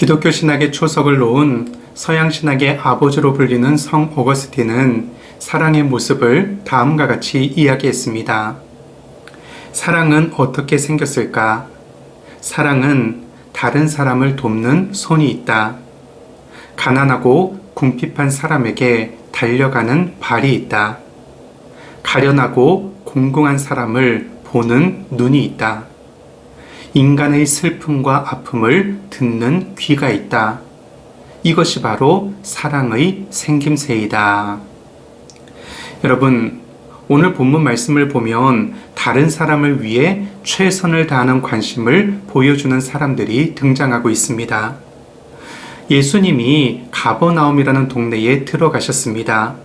기독교 신학의 초석을 놓은 서양 신학의 아버지로 불리는 성 오거스틴은 사랑의 모습을 다음과 같이 이야기했습니다. 사랑은 어떻게 생겼을까? 사랑은 다른 사람을 돕는 손이 있다. 가난하고 궁핍한 사람에게 달려가는 발이 있다. 가련하고 공공한 사람을 보는 눈이 있다. 인간의 슬픔과 아픔을 듣는 귀가 있다. 이것이 바로 사랑의 생김새이다. 여러분, 오늘 본문 말씀을 보면 다른 사람을 위해 최선을 다하는 관심을 보여주는 사람들이 등장하고 있습니다. 예수님이 가버나움이라는 동네에 들어가셨습니다.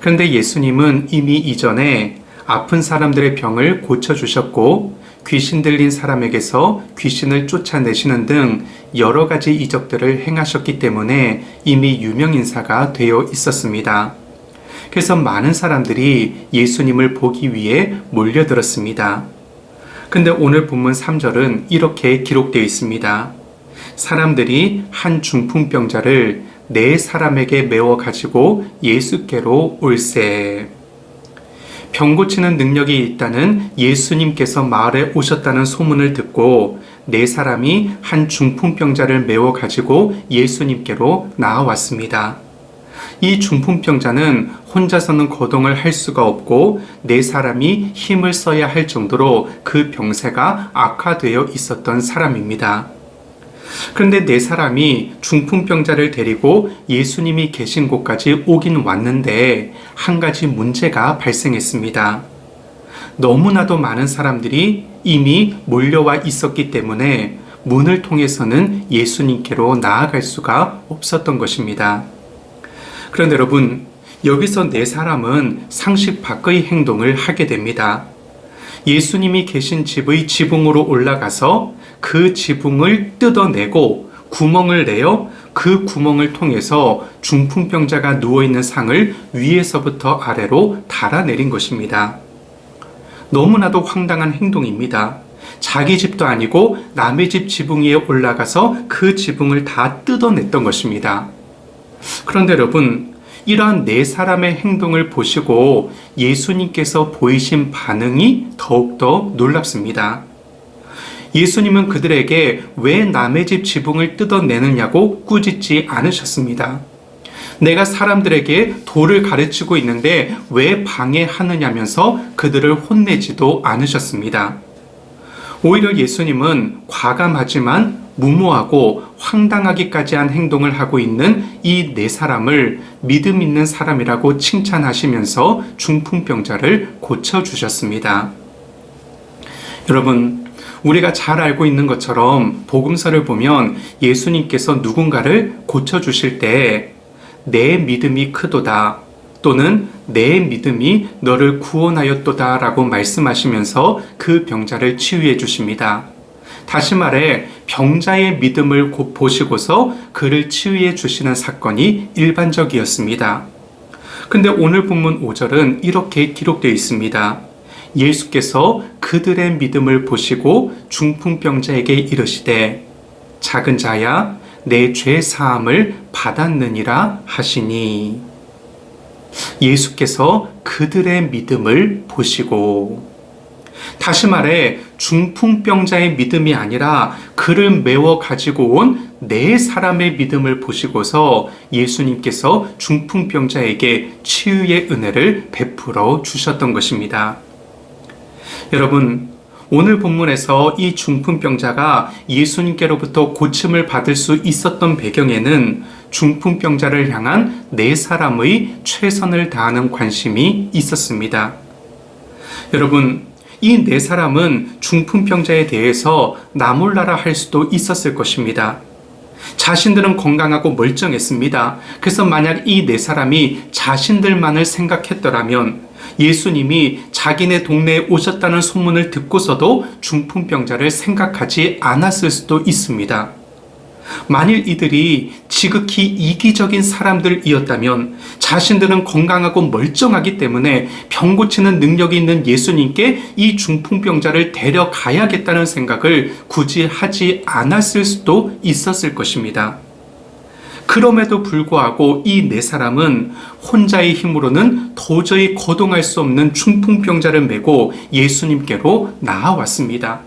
그런데 예수님은 이미 이전에 아픈 사람들의 병을 고쳐주셨고 귀신 들린 사람에게서 귀신을 쫓아내시는 등 여러 가지 이적들을 행하셨기 때문에 이미 유명인사가 되어 있었습니다. 그래서 많은 사람들이 예수님을 보기 위해 몰려들었습니다. 근데 오늘 본문 3절은 이렇게 기록되어 있습니다. 사람들이 한 중풍병자를 네 사람에게 메워 가지고 예수께로 올세. 병 고치는 능력이 있다는 예수님께서 마을에 오셨다는 소문을 듣고 네 사람이 한 중풍병자를 메워 가지고 예수님께로 나아왔습니다. 이 중풍병자는 혼자서는 거동을 할 수가 없고 네 사람이 힘을 써야 할 정도로 그 병세가 악화되어 있었던 사람입니다. 그런데 네 사람이 중풍병자를 데리고 예수님이 계신 곳까지 오긴 왔는데 한 가지 문제가 발생했습니다. 너무나도 많은 사람들이 이미 몰려와 있었기 때문에 문을 통해서는 예수님께로 나아갈 수가 없었던 것입니다. 그런데 여러분, 여기서 네 사람은 상식 밖의 행동을 하게 됩니다. 예수님이 계신 집의 지붕으로 올라가서 그 지붕을 뜯어내고 구멍을 내어 그 구멍을 통해서 중풍병자가 누워있는 상을 위에서부터 아래로 달아내린 것입니다. 너무나도 황당한 행동입니다. 자기 집도 아니고 남의 집 지붕 위에 올라가서 그 지붕을 다 뜯어냈던 것입니다. 그런데 여러분, 이러한 네 사람의 행동을 보시고 예수님께서 보이신 반응이 더욱더 놀랍습니다. 예수님은 그들에게 왜 남의 집 지붕을 뜯어내느냐고 꾸짖지 않으셨습니다. 내가 사람들에게 도를 가르치고 있는데 왜 방해하느냐면서 그들을 혼내지도 않으셨습니다. 오히려 예수님은 과감하지만 무모하고 황당하기까지 한 행동을 하고 있는 이 네 사람을 믿음 있는 사람이라고 칭찬하시면서 중풍병자를 고쳐주셨습니다. 여러분, 우리가 잘 알고 있는 것처럼 복음서를 보면 예수님께서 누군가를 고쳐주실 때 내 믿음이 크도다 또는 내 믿음이 너를 구원하였도다 라고 말씀하시면서 그 병자를 치유해 주십니다. 다시 말해 병자의 믿음을 보시고서 그를 치유해 주시는 사건이 일반적이었습니다. 근데 오늘 본문 5절은 이렇게 기록되어 있습니다. 예수께서 그들의 믿음을 보시고 중풍병자에게 이르시되 작은 자야 내 죄 사함을 받았느니라 하시니 예수께서 그들의 믿음을 보시고 다시 말해 중풍병자의 믿음이 아니라 그를 메워 가지고 온 네 사람의 믿음을 보시고서 예수님께서 중풍병자에게 치유의 은혜를 베풀어 주셨던 것입니다. 여러분, 오늘 본문에서 이 중풍병자가 예수님께로부터 고침을 받을 수 있었던 배경에는 중풍병자를 향한 네 사람의 최선을 다하는 관심이 있었습니다. 여러분, 이 네 사람은 중풍병자에 대해서 나몰라라 할 수도 있었을 것입니다. 자신들은 건강하고 멀쩡했습니다. 그래서 만약 이 네 사람이 자신들만을 생각했더라면 예수님이 자기네 동네에 오셨다는 소문을 듣고서도 중풍병자를 생각하지 않았을 수도 있습니다. 만일 이들이 지극히 이기적인 사람들이었다면 자신들은 건강하고 멀쩡하기 때문에 병 고치는 능력이 있는 예수님께 이 중풍병자를 데려가야겠다는 생각을 굳이 하지 않았을 수도 있었을 것입니다. 그럼에도 불구하고 이 네 사람은 혼자의 힘으로는 도저히 거동할 수 없는 중풍병자를 메고 예수님께로 나아왔습니다.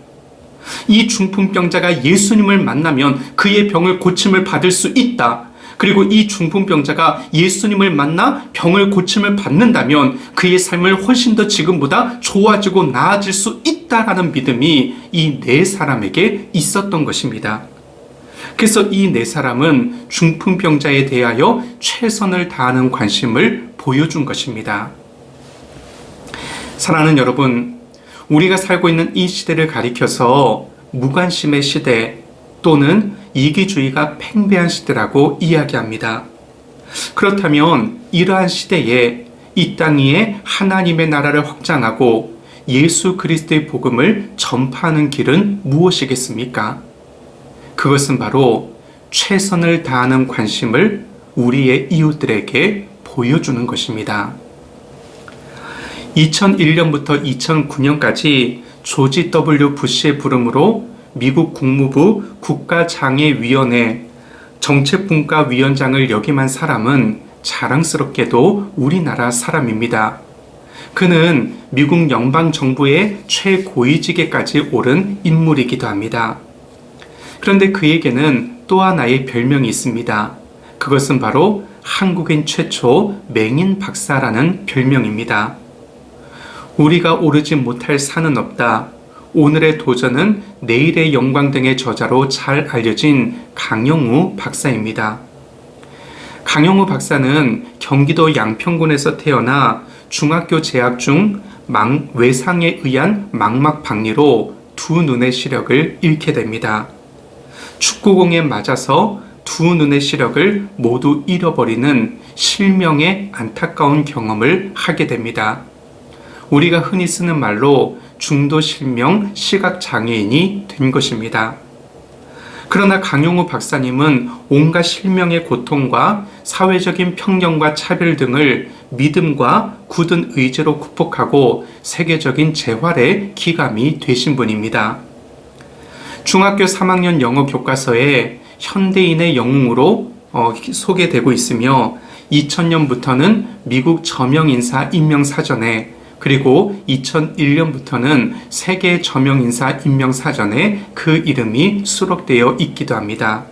이 중풍병자가 예수님을 만나면 그의 병을 고침을 받을 수 있다. 그리고 이 중풍병자가 예수님을 만나 병을 고침을 받는다면 그의 삶을 훨씬 더 지금보다 좋아지고 나아질 수 있다라는 믿음이 이 네 사람에게 있었던 것입니다. 그래서 이 네 사람은 중풍병자에 대하여 최선을 다하는 관심을 보여준 것입니다. 사랑하는 여러분, 우리가 살고 있는 이 시대를 가리켜서 무관심의 시대 또는 이기주의가 팽배한 시대라고 이야기합니다. 그렇다면 이러한 시대에 이 땅 위에 하나님의 나라를 확장하고 예수 그리스도의 복음을 전파하는 길은 무엇이겠습니까? 그것은 바로 최선을 다하는 관심을 우리의 이웃들에게 보여주는 것입니다. 2001년부터 2009년까지 조지 W. 부시의 부름으로 미국 국무부 국가장애위원회 정책분과위원장을 역임한 사람은 자랑스럽게도 우리나라 사람입니다. 그는 미국 연방정부의 최고위직에까지 오른 인물이기도 합니다. 그런데 그에게는 또 하나의 별명이 있습니다. 그것은 바로 한국인 최초 맹인 박사라는 별명입니다. 우리가 오르지 못할 산은 없다. 오늘의 도전은 내일의 영광 등의 저자로 잘 알려진 강영우 박사입니다. 강영우 박사는 경기도 양평군에서 태어나 중학교 재학 중 망, 외상에 의한 망막 박리로 두 눈의 시력을 잃게 됩니다. 축구공에 맞아서 두 눈의 시력을 모두 잃어버리는 실명의 안타까운 경험을 하게 됩니다. 우리가 흔히 쓰는 말로 중도 실명 시각 장애인이 된 것입니다. 그러나 강용우 박사님은 온갖 실명의 고통과 사회적인 편견과 차별 등을 믿음과 굳은 의지로 극복하고 세계적인 재활의 기감이 되신 분입니다. 중학교 3학년 영어 교과서에 현대인의 영웅으로 어, 소개되고 있으며 2000년부터는 미국 저명인사 임명사전에 그리고 2001년부터는 세계 저명인사 임명사전에 그 이름이 수록되어 있기도 합니다.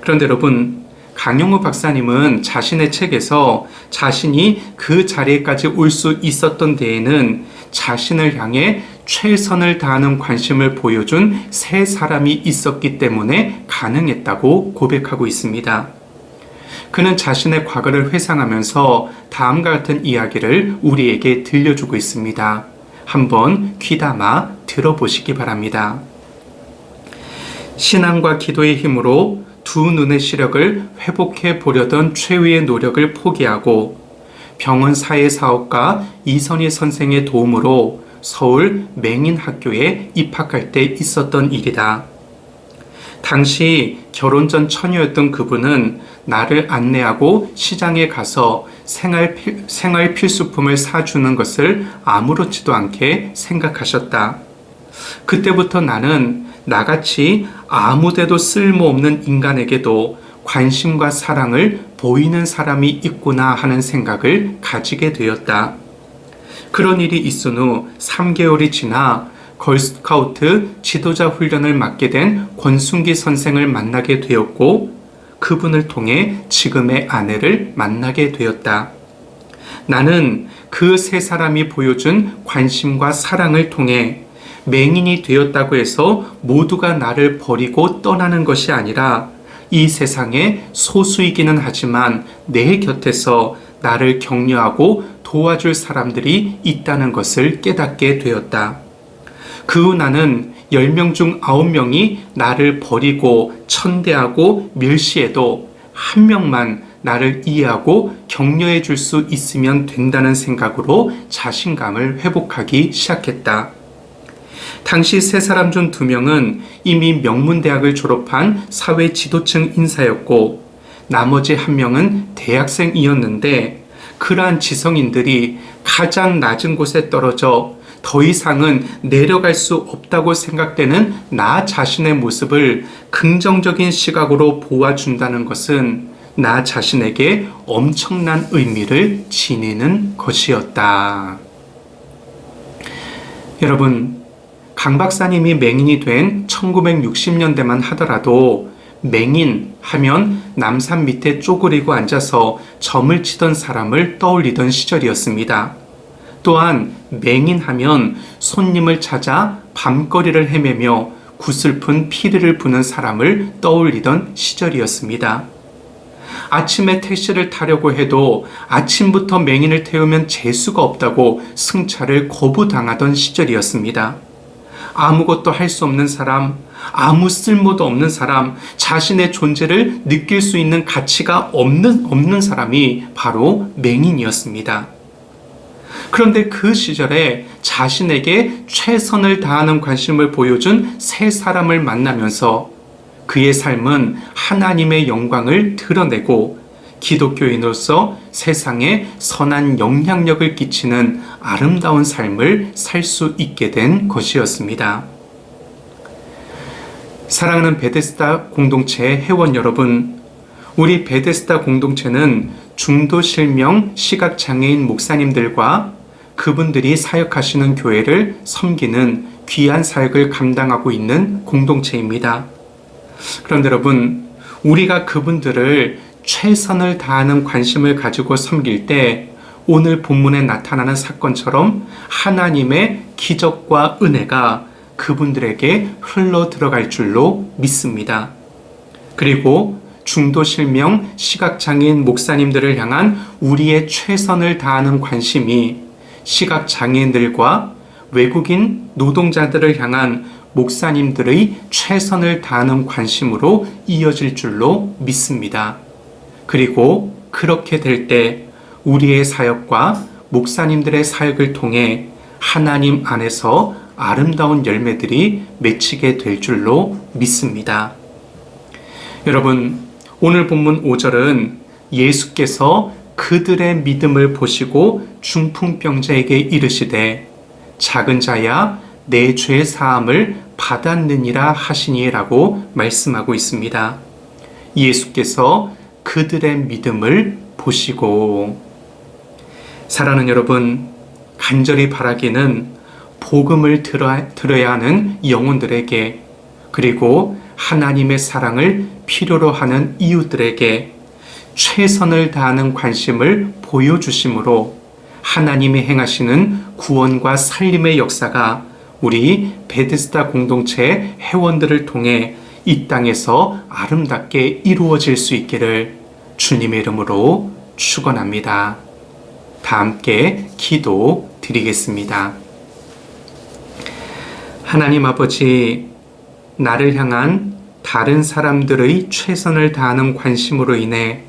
그런데 여러분, 강용우 박사님은 자신의 책에서 자신이 그 자리에까지 올 수 있었던 데에는 자신을 향해 최선을 다하는 관심을 보여준 세 사람이 있었기 때문에 가능했다고 고백하고 있습니다. 그는 자신의 과거를 회상하면서 다음과 같은 이야기를 우리에게 들려주고 있습니다. 한번 귀담아 들어보시기 바랍니다. 신앙과 기도의 힘으로 두 눈의 시력을 회복해 보려던 최후의 노력을 포기하고 병원 사회 사업가 이선희 선생의 도움으로 서울 맹인학교에 입학할 때 있었던 일이다. 당시 결혼 전 처녀였던 그분은 나를 안내하고 시장에 가서 생활, 필, 생활 필수품을 사주는 것을 아무렇지도 않게 생각하셨다. 그때부터 나는 나같이 아무데도 쓸모없는 인간에게도 관심과 사랑을 보이는 사람이 있구나 하는 생각을 가지게 되었다. 그런 일이 있은 후 3개월이 지나 걸스카우트 지도자 훈련을 맡게 된 권순기 선생을 만나게 되었고 그분을 통해 지금의 아내를 만나게 되었다. 나는 그 세 사람이 보여준 관심과 사랑을 통해 맹인이 되었다고 해서 모두가 나를 버리고 떠나는 것이 아니라 이 세상에 소수이기는 하지만 내 곁에서 나를 격려하고 도와줄 사람들이 있다는 것을 깨닫게 되었다. 그 후 나는 10명 중 9명이 나를 버리고 천대하고 멸시해도 한 명만 나를 이해하고 격려해 줄 수 있으면 된다는 생각으로 자신감을 회복하기 시작했다. 당시 세 사람 중 두 명은 이미 명문대학을 졸업한 사회 지도층 인사였고 나머지 한 명은 대학생이었는데 그러한 지성인들이 가장 낮은 곳에 떨어져 더 이상은 내려갈 수 없다고 생각되는 나 자신의 모습을 긍정적인 시각으로 보아준다는 것은 나 자신에게 엄청난 의미를 지니는 것이었다. 여러분, 강 박사님이 맹인이 된 1960년대만 하더라도 맹인 하면 남산 밑에 쪼그리고 앉아서 점을 치던 사람을 떠올리던 시절이었습니다. 또한 맹인 하면 손님을 찾아 밤거리를 헤매며 구슬픈 피리를 부는 사람을 떠올리던 시절이었습니다. 아침에 택시를 타려고 해도 아침부터 맹인을 태우면 재수가 없다고 승차를 거부당하던 시절이었습니다. 아무것도 할 수 없는 사람, 아무 쓸모도 없는 사람, 자신의 존재를 느낄 수 있는 가치가 없는, 없는 사람이 바로 맹인이었습니다. 그런데 그 시절에 자신에게 최선을 다하는 관심을 보여준 세 사람을 만나면서 그의 삶은 하나님의 영광을 드러내고 기독교인으로서 세상에 선한 영향력을 끼치는 아름다운 삶을 살 수 있게 된 것이었습니다. 사랑하는 베데스다 공동체 회원 여러분, 우리 베데스다 공동체는 중도 실명 시각 장애인 목사님들과 그분들이 사역하시는 교회를 섬기는 귀한 사역을 감당하고 있는 공동체입니다. 그런데 여러분, 우리가 그분들을 최선을 다하는 관심을 가지고 섬길 때 오늘 본문에 나타나는 사건처럼 하나님의 기적과 은혜가 그분들에게 흘러 들어갈 줄로 믿습니다. 그리고 중도 실명 시각장애인 목사님들을 향한 우리의 최선을 다하는 관심이 시각장애인들과 외국인 노동자들을 향한 목사님들의 최선을 다하는 관심으로 이어질 줄로 믿습니다. 그리고 그렇게 될 때 우리의 사역과 목사님들의 사역을 통해 하나님 안에서 아름다운 열매들이 맺히게 될 줄로 믿습니다. 여러분, 오늘 본문 5절은 예수께서 그들의 믿음을 보시고 중풍병자에게 이르시되 작은 자야 내 죄 사함을 받았느니라 하시니라고 말씀하고 있습니다. 예수께서 그들의 믿음을 보시고 사랑하는 여러분 간절히 바라기는 복음을 들어야 하는 영혼들에게 그리고 하나님의 사랑을 필요로 하는 이웃들에게 최선을 다하는 관심을 보여주심으로 하나님이 행하시는 구원과 살림의 역사가 우리 베드스다 공동체 회원들을 통해 이 땅에서 아름답게 이루어질 수 있기를 주님의 이름으로 축원합니다. 다 함께 기도 드리겠습니다. 하나님 아버지 나를 향한 다른 사람들의 최선을 다하는 관심으로 인해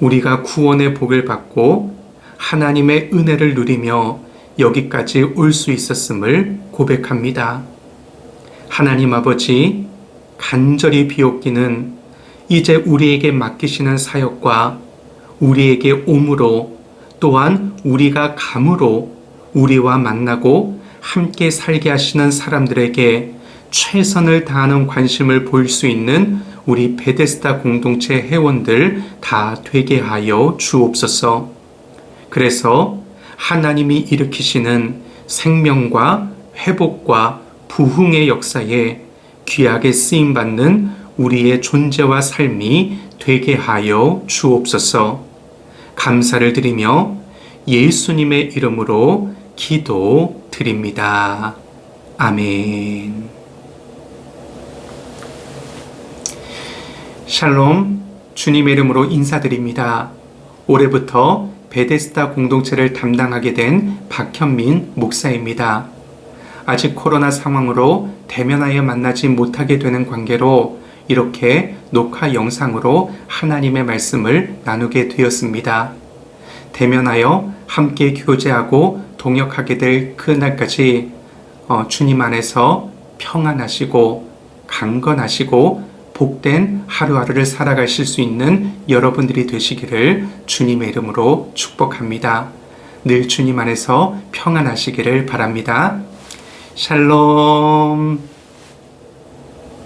우리가 구원의 복을 받고 하나님의 은혜를 누리며 여기까지 올 수 있었음을 고백합니다. 하나님 아버지, 간절히 비옵기는 이제 우리에게 맡기시는 사역과 우리에게 옴으로 또한 우리가 감으로 우리와 만나고 함께 살게 하시는 사람들에게 최선을 다하는 관심을 보일 수 있는 우리 베데스다 공동체 회원들 다 되게 하여 주옵소서. 그래서 하나님이 일으키시는 생명과 회복과 부흥의 역사에 귀하게 쓰임 받는 우리의 존재와 삶이 되게 하여 주옵소서. 감사를 드리며 예수님의 이름으로 기도 드립니다. 아멘. 샬롬, 주님의 이름으로 인사드립니다. 올해부터 베데스다 공동체를 담당하게 된 박현민 목사입니다. 아직 코로나 상황으로 대면하여 만나지 못하게 되는 관계로 이렇게 녹화 영상으로 하나님의 말씀을 나누게 되었습니다. 대면하여 함께 교제하고 동역하게 될 그날까지 어, 주님 안에서 평안하시고 강건하시고 복된 하루하루를 살아가실 수 있는 여러분들이 되시기를 주님의 이름으로 축복합니다. 늘 주님 안에서 평안하시기를 바랍니다. 샬롬.